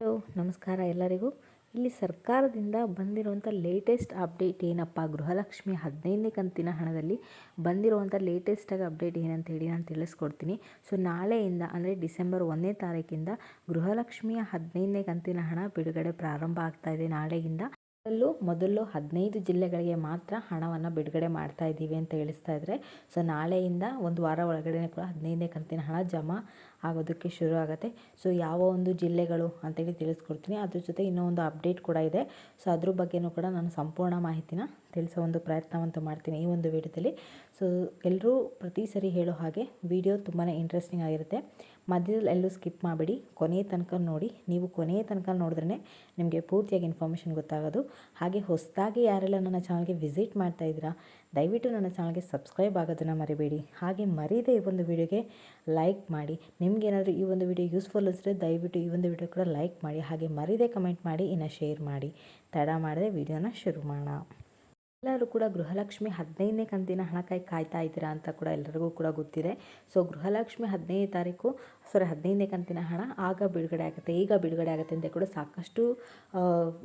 Hello, ನಮಸ್ಕಾರ ಎಲ್ಲರಿಗೂ. ಇಲ್ಲಿ ಸರ್ಕಾರದಿಂದ ಬಂದಿರುವಂಥ ಲೇಟೆಸ್ಟ್ ಅಪ್ಡೇಟ್ ಏನಪ್ಪ? ಗೃಹಲಕ್ಷ್ಮಿ ಹದಿನೈದನೇ ಕಂತಿನ ಹಣದಲ್ಲಿ ಬಂದಿರುವಂಥ ಲೇಟೆಸ್ಟಾಗಿ ಅಪ್ಡೇಟ್ ಏನಂತ ಹೇಳಿ ನಾನು ತಿಳಿಸ್ಕೊಡ್ತೀನಿ. ಸೊ ನಾಳೆಯಿಂದ, ಅಂದರೆ ಡಿಸೆಂಬರ್ ಒಂದನೇ ತಾರೀಕಿಂದ ಗೃಹಲಕ್ಷ್ಮಿಯ ಹದಿನೈದನೇ ಕಂತಿನ ಹಣ ಬಿಡುಗಡೆ ಪ್ರಾರಂಭ ಆಗ್ತಾ ಇದೆ ನಾಳೆಯಿಂದ. ಅದರಲ್ಲೂ ಮೊದಲು ಹದಿನೈದು ಜಿಲ್ಲೆಗಳಿಗೆ ಮಾತ್ರ ಹಣವನ್ನು ಬಿಡುಗಡೆ ಮಾಡ್ತಾ ಇದ್ದೀವಿ ಅಂತ ತಿಳಿಸ್ತಾ ಇದ್ದಾರೆ ಸೊ ನಾಳೆಯಿಂದ ಒಂದು ವಾರ ಒಳಗಡೆ ಕೂಡ ಹದಿನೈದನೇ ಕಂತಿನ ಹಣ ಜಮಾ ಆಗೋದಕ್ಕೆ ಶುರು ಆಗುತ್ತೆ. ಸೊ ಯಾವ ಒಂದು ಜಿಲ್ಲೆಗಳು ಅಂತೇಳಿ ತಿಳಿಸ್ಕೊಡ್ತೀನಿ. ಅದ್ರ ಜೊತೆ ಇನ್ನೂ ಒಂದು ಅಪ್ಡೇಟ್ ಕೂಡ ಇದೆ. ಸೊ ಅದ್ರ ಬಗ್ಗೆಯೂ ಕೂಡ ನಾನು ಸಂಪೂರ್ಣ ಮಾಹಿತಿನ ತಿಳಿಸೋ ಒಂದು ಪ್ರಯತ್ನವಂತೂ ಮಾಡ್ತೀನಿ ಈ ಒಂದು ವಿಡಿಯೋದಲ್ಲಿ. ಸೊ ಎಲ್ಲರೂ ಪ್ರತಿ ಸರಿ ಹೇಳೋ ಹಾಗೆ ವಿಡಿಯೋ ತುಂಬಾ ಇಂಟ್ರೆಸ್ಟಿಂಗ್ ಆಗಿರುತ್ತೆ. ಮಧ್ಯದಲ್ಲಿ ಎಲ್ಲೂ ಸ್ಕಿಪ್ ಮಾಡಬೇಡಿ. ಕೊನೆಯ ತನಕ ನೋಡಿ. ನೀವು ಕೊನೆಯ ತನಕ ನೋಡಿದ್ರೆ ನಿಮಗೆ ಪೂರ್ತಿಯಾಗಿ ಇನ್ಫಾರ್ಮೇಷನ್ ಗೊತ್ತಾಗೋದು. ಹಾಗೆ ಹೊಸದಾಗಿ ಯಾರೆಲ್ಲ ನನ್ನ ಚಾನಲ್ಗೆ ವಿಸಿಟ್ ಮಾಡ್ತಾ ಇದ್ದೀರಾ, ದಯವಿಟ್ಟು ನನ್ನ ಚಾನಲ್ಗೆ ಸಬ್ಸ್ಕ್ರೈಬ್ ಆಗೋದನ್ನು ಮರಿಬೇಡಿ. ಹಾಗೆ ಮರೀದೇ ಈ ಒಂದು ವಿಡಿಯೋಗೆ ಲೈಕ್ ಮಾಡಿ. ನಿಮಗೇನಾದರೂ ಈ ಒಂದು ವಿಡಿಯೋ ಯೂಸ್ಫುಲ್ ಅನಿಸಿದ್ರೆ ದಯವಿಟ್ಟು ಈ ಒಂದು ವಿಡಿಯೋ ಕೂಡ ಲೈಕ್ ಮಾಡಿ, ಹಾಗೆ ಮರೀದೆ ಕಮೆಂಟ್ ಮಾಡಿ, ಇನ್ನು ಶೇರ್ ಮಾಡಿ. ತಡ ಮಾಡದೆ ವಿಡಿಯೋನ ಶುರು ಮಾಡೋಣ. ಎಲ್ಲರೂ ಕೂಡ ಗೃಹಲಕ್ಷ್ಮಿ ಹದಿನೈದನೇ ಕಂತಿನ ಹಣಕ್ಕಾಗಿ ಕಾಯ್ತಾ ಇದ್ದೀರಾ ಅಂತ ಕೂಡ ಎಲ್ಲರಿಗೂ ಕೂಡ ಗೊತ್ತಿದೆ. ಸೊ ಗೃಹಲಕ್ಷ್ಮಿ ಹದಿನೈದು ತಾರೀಕು ಸಾರಿ ಹದಿನೈದನೇ ಕಂತಿನ ಹಣ ಆಗ ಬಿಡುಗಡೆ ಆಗುತ್ತೆ, ಈಗ ಬಿಡುಗಡೆ ಆಗುತ್ತೆ ಅಂತ ಕೂಡ ಸಾಕಷ್ಟು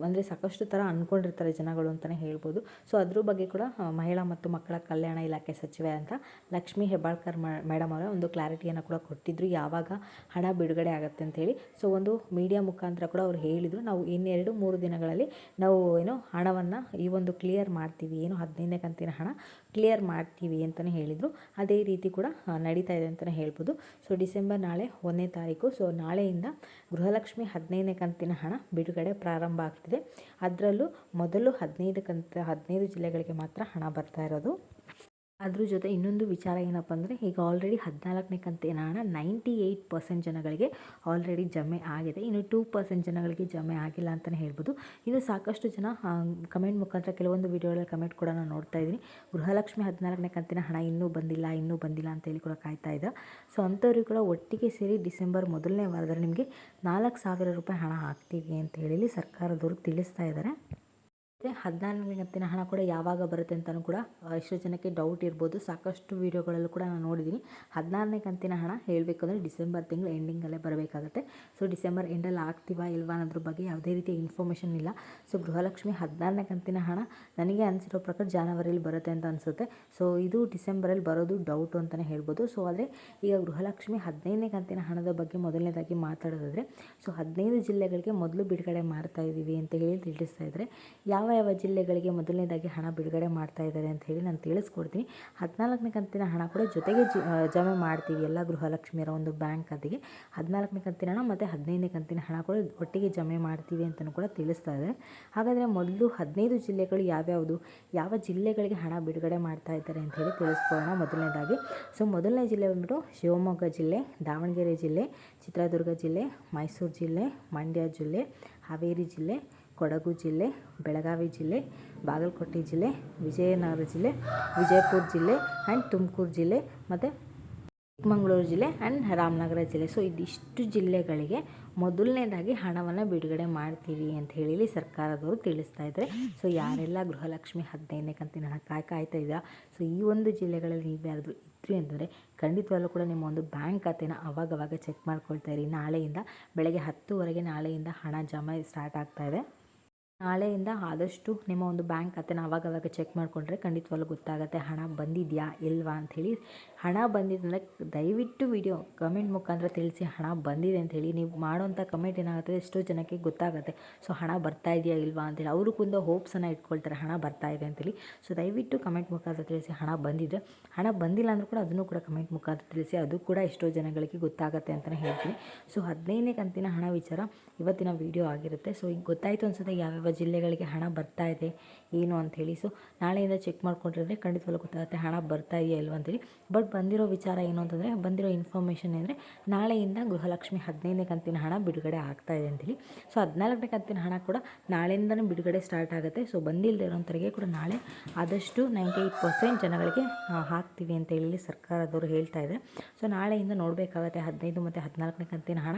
ಅಂದರೆ ಸಾಕಷ್ಟು ಥರ ಅಂದ್ಕೊಂಡಿರ್ತಾರೆ ಜನಗಳು ಅಂತಲೇ ಹೇಳ್ಬೋದು. ಸೊ ಅದ್ರ ಬಗ್ಗೆ ಕೂಡ ಮಹಿಳಾ ಮತ್ತು ಮಕ್ಕಳ ಕಲ್ಯಾಣ ಇಲಾಖೆ ಸಚಿವೆ ಅಂತ ಲಕ್ಷ್ಮಿ ಹೆಬ್ಬಾಳ್ಕರ್ ಮೇಡಮ್ ಅವರ ಒಂದು ಕ್ಲಾರಿಟಿಯನ್ನು ಕೂಡ ಕೊಟ್ಟಿದ್ರು. ಯಾವಾಗ ಹಣ ಬಿಡುಗಡೆ ಆಗುತ್ತೆ ಅಂತೇಳಿ ಸೊ ಒಂದು ಮೀಡಿಯಾ ಮುಖಾಂತರ ಕೂಡ ಅವ್ರು ಹೇಳಿದರು. ನಾವು ಇನ್ನೆರಡು ಮೂರು ದಿನಗಳಲ್ಲಿ ನಾವು ಏನು ಹಣವನ್ನು ಈ ಒಂದು ಕ್ಲಿಯರ್ ಮಾಡ್ತೀವಿ ಮಾಡ್ತೀವಿ, ಏನು ಹದಿನೈದನೇ ಕಂತಿನ ಹಣ ಕ್ಲಿಯರ್ ಮಾಡ್ತೀವಿ ಅಂತಲೇ ಹೇಳಿದರು. ಅದೇ ರೀತಿ ಕೂಡ ನಡೀತಾ ಇದೆ ಅಂತಲೇ ಹೇಳ್ಬೋದು. ಸೊ ಡಿಸೆಂಬರ್ ನಾಳೆ ಒಂದನೇ ತಾರೀಕು ಸೊ ನಾಳೆಯಿಂದ ಗೃಹಲಕ್ಷ್ಮಿ ಹದಿನೈದನೇ ಕಂತಿನ ಹಣ ಬಿಡುಗಡೆ ಪ್ರಾರಂಭ ಆಗ್ತಿದೆ. ಅದರಲ್ಲೂ ಮೊದಲು ಹದಿನೈದು ಕಂತ, ಹದಿನೈದು ಜಿಲ್ಲೆಗಳಿಗೆ ಮಾತ್ರ ಹಣ ಬರ್ತಾ ಇರೋದು. ಅದ್ರ ಜೊತೆ ಇನ್ನೊಂದು ವಿಚಾರ ಏನಪ್ಪ ಅಂದರೆ, ಈಗ ಆಲ್ರೆಡಿ ಹದಿನಾಲ್ಕನೇ ಕಂತಿನ ನೈಂಟಿ ಏಯ್ಟ್ ಪರ್ಸೆಂಟ್ ಜನಗಳಿಗೆ ಆಲ್ರೆಡಿ ಜಮೆ ಆಗಿದೆ. ಇನ್ನು ಟೂ ಪರ್ಸೆಂಟ್ ಜನಗಳಿಗೆ ಜಮೆ ಆಗಿಲ್ಲ ಅಂತಲೇ ಹೇಳ್ಬೋದು. ಇನ್ನು ಸಾಕಷ್ಟು ಜನ ಕಮೆಂಟ್ ಮುಖಾಂತರ ಕೆಲವೊಂದು ವಿಡಿಯೋಗಳಲ್ಲಿ ಕಮೆಂಟ್ ಕೂಡ ನಾನು ನೋಡ್ತಾ ಇದ್ದೀನಿ. ಗೃಹಲಕ್ಷ್ಮಿ ಹದಿನಾಲ್ಕನೇ ಕಂತಿನ ಹಣ ಇನ್ನೂ ಬಂದಿಲ್ಲ ಇನ್ನೂ ಬಂದಿಲ್ಲ ಅಂತ ಹೇಳಿ ಕೂಡ ಕಾಯ್ತಾ ಇದ್ದ. ಸೊ ಅಂಥವ್ರಿಗೆ ಕೂಡ ಒಟ್ಟಿಗೆ ಸೇರಿ ಡಿಸೆಂಬರ್ ಮೊದಲನೇ ವಾರದಲ್ಲಿ ನಿಮಗೆ ನಾಲ್ಕು ಸಾವಿರ ರೂಪಾಯಿ ಹಣ ಹಾಕ್ತೀವಿ ಅಂತ ಹೇಳಿ ಸರ್ಕಾರದವರು ತಿಳಿಸ್ತಾ ಇದ್ದಾರೆ. ಮತ್ತು ಹದಿನಾರನೇ ಕಂತಿನ ಹಣ ಕೂಡ ಯಾವಾಗ ಬರುತ್ತೆ ಅಂತಲೂ ಕೂಡ ಎಷ್ಟೋ ಜನಕ್ಕೆ ಡೌಟ್ ಇರ್ಬೋದು. ಸಾಕಷ್ಟು ವೀಡಿಯೋಗಳಲ್ಲೂ ಕೂಡ ನಾನು ನೋಡಿದ್ದೀನಿ. ಹದಿನಾರನೇ ಕಂತಿನ ಹಣ ಹೇಳಬೇಕಂದ್ರೆ ಡಿಸೆಂಬರ್ ತಿಂಗಳು ಎಂಡಿಂಗಲ್ಲೇ ಬರಬೇಕಾಗುತ್ತೆ. ಸೊ ಡಿಸೆಂಬರ್ ಎಂಡಲ್ಲಿ ಆಗ್ತೀವಾ ಇಲ್ವಾ ಅನ್ನೋದ್ರ ಬಗ್ಗೆ ಯಾವುದೇ ರೀತಿಯ ಇನ್ಫಾರ್ಮೇಷನ್ ಇಲ್ಲ. ಸೊ ಗೃಹಲಕ್ಷ್ಮಿ ಹದಿನಾರನೇ ಕಂತಿನ ಹಣ ನನಗೆ ಅನಿಸಿರೋ ಪ್ರಕಾರ ಜಾನವರಿಯಲ್ಲಿ ಬರುತ್ತೆ ಅಂತ ಅನಿಸುತ್ತೆ. ಸೊ ಇದು ಡಿಸೆಂಬರಲ್ಲಿ ಬರೋದು ಡೌಟು ಅಂತಲೇ ಹೇಳ್ಬೋದು. ಸೊ ಆದರೆ ಈಗ ಗೃಹಲಕ್ಷ್ಮಿ ಹದಿನೈದನೇ ಕಂತಿನ ಹಣದ ಬಗ್ಗೆ ಮೊದಲನೇದಾಗಿ ಮಾತಾಡೋದಾದರೆ ಸೊ ಹದಿನೈದು ಜಿಲ್ಲೆಗಳಿಗೆ ಮೊದಲು ಬಿಡುಗಡೆ ಮಾಡ್ತಾ ಇದ್ದೀವಿ ಅಂತ ಹೇಳಿ ತಿಳಿಸ್ತಾ ಇದ್ದಾರೆ. ಯಾವ ಯಾವ ಜಿಲ್ಲೆಗಳಿಗೆ ಮೊದಲನೇದಾಗಿ ಹಣ ಬಿಡುಗಡೆ ಮಾಡ್ತಾ ಇದ್ದಾರೆ ಅಂತ ಹೇಳಿ ನಾನು ತಿಳಿಸ್ಕೊಡ್ತೀನಿ. ಹದಿನಾಲ್ಕನೇ ಕಂತಿನ ಹಣ ಕೂಡ ಜೊತೆಗೆ ಜಮೆ ಮಾಡ್ತೀವಿ. ಎಲ್ಲ ಗೃಹಲಕ್ಷ್ಮಿಯರ ಒಂದು ಬ್ಯಾಂಕ್ ಖಾತೆಗೆ ಹದಿನಾಲ್ಕನೇ ಕಂತಿನ ಹಣ ಮತ್ತು ಹದಿನೈದನೇ ಕಂತಿನ ಹಣ ಕೂಡ ಒಟ್ಟಿಗೆ ಜಮೆ ಮಾಡ್ತೀವಿ ಅಂತಲೂ ಕೂಡ ತಿಳಿಸ್ತಾ ಇದ್ದಾರೆ ಹಾಗಾದರೆ ಮೊದಲು ಹದಿನೈದು ಜಿಲ್ಲೆಗಳು ಯಾವ್ಯಾವುದು, ಯಾವ ಜಿಲ್ಲೆಗಳಿಗೆ ಹಣ ಬಿಡುಗಡೆ ಮಾಡ್ತಾ ಇದ್ದಾರೆ ಅಂತ ಹೇಳಿ ತಿಳಿಸ್ಕೊಳ್ಳೋಣ ಮೊದಲನೇದಾಗಿ. ಸೊ, ಮೊದಲನೇ ಜಿಲ್ಲೆ ಬಂದ್ಬಿಟ್ಟು ಶಿವಮೊಗ್ಗ ಜಿಲ್ಲೆ, ದಾವಣಗೆರೆ ಜಿಲ್ಲೆ, ಚಿತ್ರದುರ್ಗ ಜಿಲ್ಲೆ, ಮೈಸೂರು ಜಿಲ್ಲೆ, ಮಂಡ್ಯ ಜಿಲ್ಲೆ, ಹಾವೇರಿ ಜಿಲ್ಲೆ ಕೊಡಗು ಜಿಲ್ಲೆ, ಬೆಳಗಾವಿ ಜಿಲ್ಲೆ, ಬಾಗಲಕೋಟೆ ಜಿಲ್ಲೆ, ವಿಜಯನಗರ ಜಿಲ್ಲೆ, ವಿಜಯಪುರ ಜಿಲ್ಲೆ ಆ್ಯಂಡ್ ತುಮಕೂರು ಜಿಲ್ಲೆ ಮತ್ತು ಚಿಕ್ಕಮಗಳೂರು ಜಿಲ್ಲೆ ಆ್ಯಂಡ್ ರಾಮನಗರ ಜಿಲ್ಲೆ. ಸೊ ಇದಿಷ್ಟು ಜಿಲ್ಲೆಗಳಿಗೆ ಮೊದಲನೇದಾಗಿ ಹಣವನ್ನು ಬಿಡುಗಡೆ ಮಾಡ್ತೀವಿ ಅಂತ ಹೇಳಿ ಸರ್ಕಾರದವರು ತಿಳಿಸ್ತಾ ಇದ್ದಾರೆ. ಸೊ ಯಾರೆಲ್ಲ ಗೃಹಲಕ್ಷ್ಮಿ ಹದಿನೈದನೇ ಕಂತಿನ ಹಣ ಕಾಯ್ ಕಾಯ್ತಾ ಇದ್ದೀರಾ ಸೊ ಈ ಒಂದು ಜಿಲ್ಲೆಗಳಲ್ಲಿ ನೀವು ಯಾರಾದರೂ ಅಂದರೆ ಖಂಡಿತವಾಗ್ಲೂ ಕೂಡ ನಿಮ್ಮ ಒಂದು ಬ್ಯಾಂಕ್ ಖಾತೆನ ಅವಾಗವಾಗ ಚೆಕ್ ಮಾಡ್ಕೊಳ್ತಾ ಇರಿ. ನಾಳೆಯಿಂದ, ಬೆಳಗ್ಗೆ ಹತ್ತುವರೆಗೆ ನಾಳೆಯಿಂದ ಹಣ ಜಮಾ ಸ್ಟಾರ್ಟ್ ಆಗ್ತಾ ಇದೆ. ನಾಳೆಯಿಂದ ಆದಷ್ಟು ನಿಮ್ಮ ಒಂದು ಬ್ಯಾಂಕ್ ಖಾತೆನ ಅವಾಗವಾಗ ಚೆಕ್ ಮಾಡಿಕೊಂಡ್ರೆ ಖಂಡಿತವಾಗ್ಲೂ ಗೊತ್ತಾಗುತ್ತೆ, ಹಣ ಬಂದಿದೆಯಾ ಇಲ್ವಾ ಅಂಥೇಳಿ. ಹಣ ಬಂದಿದ್ದಂದರೆ ದಯವಿಟ್ಟು ವಿಡಿಯೋ ಕಮೆಂಟ್ ಮುಖಾಂತರ ತಿಳಿಸಿ, ಹಣ ಬಂದಿದೆ ಅಂಥೇಳಿ. ನೀವು ಮಾಡೋಂಥ ಕಮೆಂಟ್ ಏನಾಗುತ್ತೆ ಎಷ್ಟೋ ಜನಕ್ಕೆ ಗೊತ್ತಾಗುತ್ತೆ. ಸೊ, ಹಣ ಬರ್ತಾ ಇದೆಯಾ ಇಲ್ವಾ ಅಂತೇಳಿ ಅವರು ಕುಂದ ಹೋಪ್ಸನ್ನು ಇಟ್ಕೊಳ್ತಾರೆ, ಹಣ ಬರ್ತಾ ಇದೆ ಅಂತೇಳಿ ಸೊ, ದಯವಿಟ್ಟು ಕಮೆಂಟ್ ಮುಖಾಂತರ ತಿಳಿಸಿ, ಹಣ ಬಂದಿದೆ ಹಣ ಬಂದಿಲ್ಲ ಅಂದರೂ ಕೂಡ ಅದನ್ನು ಕೂಡ ಕಮೆಂಟ್ ಮುಖಾಂತರ ತಿಳಿಸಿ, ಅದು ಕೂಡ ಎಷ್ಟೋ ಜನಗಳಿಗೆ ಗೊತ್ತಾಗುತ್ತೆ ಅಂತಲೇ ಹೇಳ್ತೀನಿ. ಸೊ, ಹದಿನೈದನೇ ಕಂತಿನ ಹಣ ವಿಚಾರ ಇವತ್ತಿನ ವಿಡಿಯೋ ಆಗಿರುತ್ತೆ. ಸೊ, ಈಗ ಗೊತ್ತಾಯಿತು ಅನ್ಸುತ್ತೆ ಯಾವ್ಯಾವ ಯಾವ ಜಿಲ್ಲೆಗಳಿಗೆ ಹಣ ಬರ್ತಾ ಇದೆ ಏನು ಹೇಳಿ. ಸೊ ನಾಳೆಯಿಂದ ಚೆಕ್ ಮಾಡ್ಕೊಂಡಿದ್ರೆ ಖಂಡಿತವಾಗ್ಲೂ ಗೊತ್ತಾಗುತ್ತೆ ಹಣ ಬರ್ತಾ ಇದೆಯಾ ಇಲ್ವ ಅಂತೇಳಿ ಬಟ್ ಬಂದಿರೋ ವಿಚಾರ ಏನು ಅಂತಂದರೆ ಬಂದಿರೋ ಇನ್ಫಾರ್ಮೇಷನ್ ಅಂದರೆ ನಾಳೆಯಿಂದ ಗೃಹಲಕ್ಷ್ಮಿ ಹದಿನೈದನೇ ಕಂತಿನ ಹಣ ಬಿಡುಗಡೆ ಆಗ್ತಾ ಇದೆ ಅಂತೇಳಿ ಸೊ ಹದಿನಾಲ್ಕನೇ ಕಂತಿನ ಹಣ ಕೂಡ ನಾಳೆಯಿಂದನೇ ಬಿಡುಗಡೆ ಸ್ಟಾರ್ಟ್ ಆಗುತ್ತೆ. ಸೊ ಬಂದಿಲ್ಲದೆ ಇರೋಂಥರಿಗೆ ಕೂಡ ನಾಳೆ ಆದಷ್ಟು ನೈಂಟಿ ಏಯ್ಟ್ ಪರ್ಸೆಂಟ್ ಜನಗಳಿಗೆ ಹಾಕ್ತೀವಿ ಅಂತ ಹೇಳಿ ಸರ್ಕಾರದವರು ಹೇಳ್ತಾ ಇದ್ದಾರೆ. ಸೊ ನಾಳೆಯಿಂದ ನೋಡಬೇಕಾಗತ್ತೆ ಹದಿನೈದು ಮತ್ತು ಹದಿನಾಲ್ಕನೇ ಕಂತಿನ ಹಣ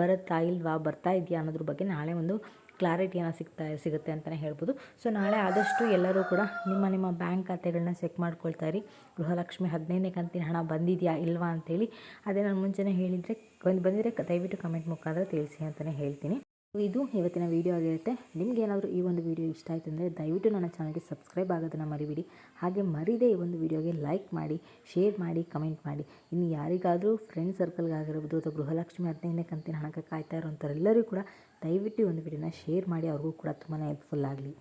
ಬರುತ್ತಾ ಇಲ್ವಾ, ಬರ್ತಾ ಇದೆಯಾ ಅನ್ನೋದ್ರ ಬಗ್ಗೆ ನಾಳೆ ಒಂದು ಕ್ಲಾರಿಟಿಯನ್ನು ಸಿಗ್ತಾ ಸಿಗುತ್ತೆ ಅಂತಲೇ ಹೇಳ್ಬೋದು. ಸೊ ನಾಳೆ ಆದಷ್ಟು ಎಲ್ಲರೂ ಕೂಡ ನಿಮ್ಮ ನಿಮ್ಮ ಬ್ಯಾಂಕ್ ಖಾತೆಗಳನ್ನ ಚೆಕ್ ಮಾಡ್ಕೊಳ್ತಾ ಇರಿ. ಗೃಹಲಕ್ಷ್ಮಿ ಹದಿನೈದನೇ ಕಂತಿನ ಹಣ ಬಂದಿದೆಯಾ ಇಲ್ವಾ ಅಂತೇಳಿ. ಅದೇ ನಾನು ಮುಂಚೆನೇ ಹೇಳಿದರೆ, ಬಂದು, ಬಂದಿದ್ರೆ ದಯವಿಟ್ಟು ಕಮೆಂಟ್ ಮುಖಾಂತರ ತಿಳಿಸಿ ಅಂತಲೇ ಹೇಳ್ತೀನಿ. ಇದು ಇವತ್ತಿನ ವಿಡಿಯೋ ಆಗಿರುತ್ತೆ. ನಿಮ್ಗೆ ಏನಾದರೂ ಈ ಒಂದು ವಿಡಿಯೋ ಇಷ್ಟ ಆಯಿತು ಅಂದರೆ ದಯವಿಟ್ಟು ನನ್ನ ಚಾನಲ್ಗೆ ಸಬ್ಸ್ಕ್ರೈಬ್ ಆಗೋದನ್ನು ಮರಿಬೇಡಿ. ಹಾಗೆ ಮರಿದೇ ಈ ಒಂದು ವಿಡಿಯೋಗೆ ಲೈಕ್ ಮಾಡಿ ಶೇರ್ ಮಾಡಿ ಕಮೆಂಟ್ ಮಾಡಿ. ಇನ್ನು ಯಾರಿಗಾದರೂ ಫ್ರೆಂಡ್ ಸರ್ಕಲ್ಗಾಗಿರ್ಬೋದು ಅಥವಾ ಗೃಹಲಕ್ಷ್ಮಿ ಹದಿನೈದನೇ ಕಂತಿನ ಹಣಕ್ಕೆ ಕಾಯ್ತಾ ಇರೋಂಥವ್ರೆಲ್ಲರಿಗೂ ಕೂಡ ದಯವಿಟ್ಟು ಈ ಒಂದು ವಿಡಿಯೋನ ಶೇರ್ ಮಾಡಿ. ಅವ್ರಿಗೂ ಕೂಡ ತುಂಬಾ ಹೆಲ್ಪ್ಫುಲ್ ಆಗಲಿ.